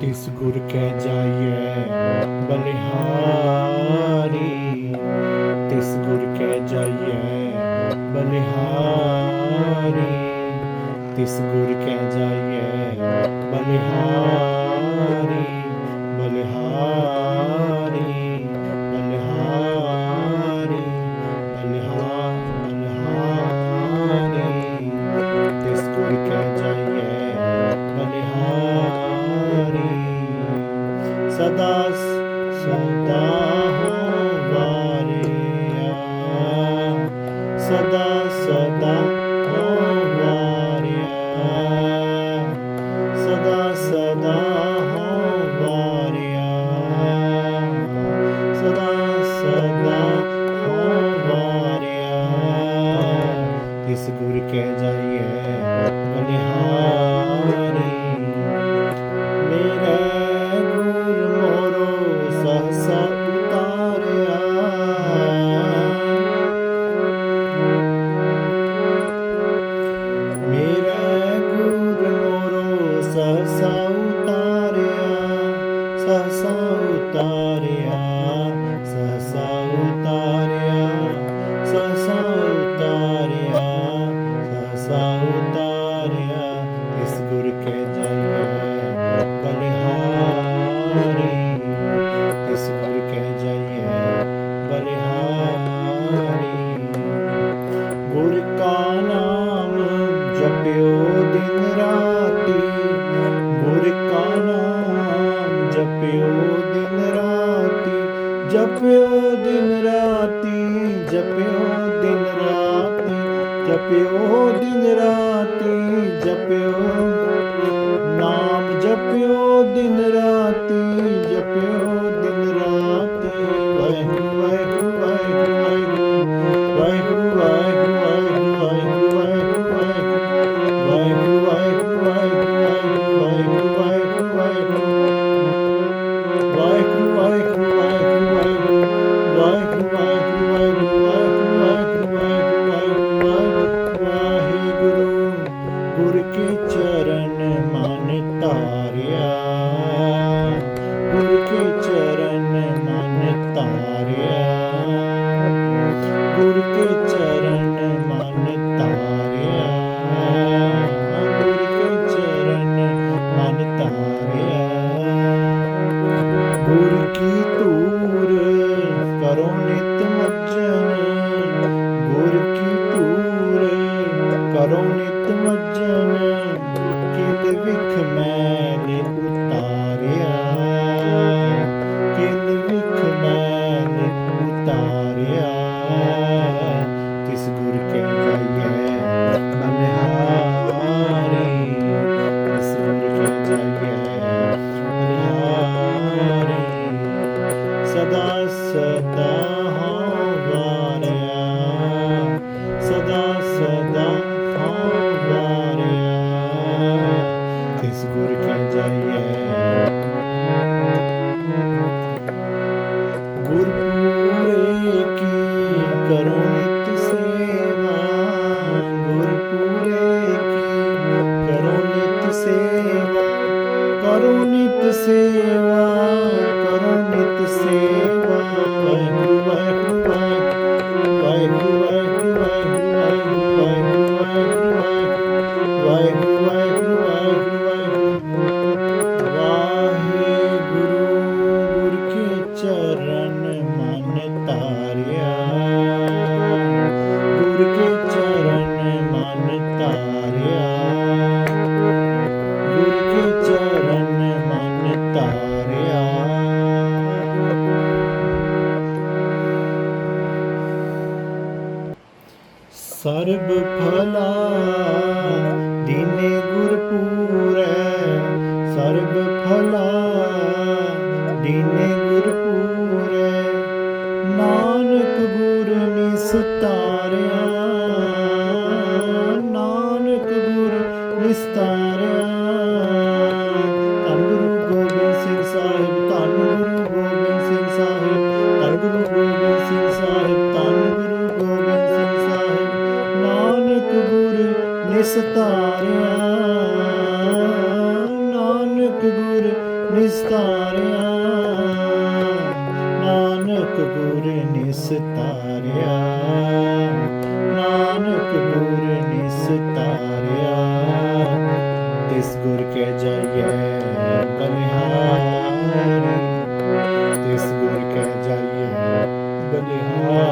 ਤਿਸ ਗੁਰ ਕੈ ਜਾਈਐ, ਬਲਿਹਾਰੀ। ਤਿਸ ਗੁਰ ਕੈ ਜਾਈਐ, ਬਲਿਹਾਰੀ। ਤਿਸ ਗੁਰ ਕੈ ਜਾਈਐ, ਬਲਿਹਾਰੀ ਬਲਿਹਾਰੀ। ਸਦਾ ਸਦਾ ਹੋ ਵਾਰਿਆ ਸਦਾ ਸਦਾ ਹੋ ਵਾਰਿਆ ਸਦਾ ਸਦਾ ਹੋ ਵਾਰਿਆ ਸਦਾ ਸਦਾ ਹੋ ਵਾਰਿਆ ਇਸ ਗੁਰ ਕੈ ਜਾਈਏ ਬਲਿਹਾਰੀ Pe ordinera ਚਰਨ ਮਨ ਧਾਰਿਆ। ਗੁਰ ਕੇ ਚਰਨ ਮਨ ਧਾਰਿਆ। ਗੁਰ ਕੇ ਚਰਨ ਮਨ ਧਾਰਿਆ। ਸਰਬ ਭਲਾ ਦੀਨੇ ਗੁਰ ਪੂਰੈ ਸਰਬ ਫਲਾ, ਦੀਨੇ ਗੁਰ ਪੂਰੈ, ਨਾਨਕ ਗੁਰ ਨਿਸਤਾਰਿਆ, ਨਾਨਕ ਗੁਰ ਨਿਸਤਾਰਿਆ। ਧੰਨ ਗੁਰੂ ਗੋਬਿੰਦ ਸਿੰਘ ਸਾਹਿਬ, ਧੰਨ ਗੁਰੂ ਗੋਬਿੰਦ ਸਿੰਘ ਸਾਹਿਬ, ਧੰਨ ਗੁਰੂ ਗੋਬਿੰਦ ਸਿੰਘ ਸਾਹਿਬ, ਧੰਨ ਗੁਰੂ ਗੋਬਿੰਦ ਸਿੰਘ ਸਾਹਿਬ, ਨਾਨਕ ਗੁਰ ਨਿਸਤਾਰਿਆ। ਗੁਰ ਨਿਸਤਾਰਿਆ। ਨਾਨਕ ਗੁਰ ਨਿਸਤਾਰਿਆ। ਨਾਨਕ ਗੁਰ ਨਿਸਤਾਰਿਆ। ਤਿਸ ਗੁਰ ਕੇ ਜਾਈਏ ਬਲਿਹਾਰੀ। ਤਿਸ ਗੁਰ ਕੇ ਜਾਈਏ ਬਲਿਹਾਰੀ।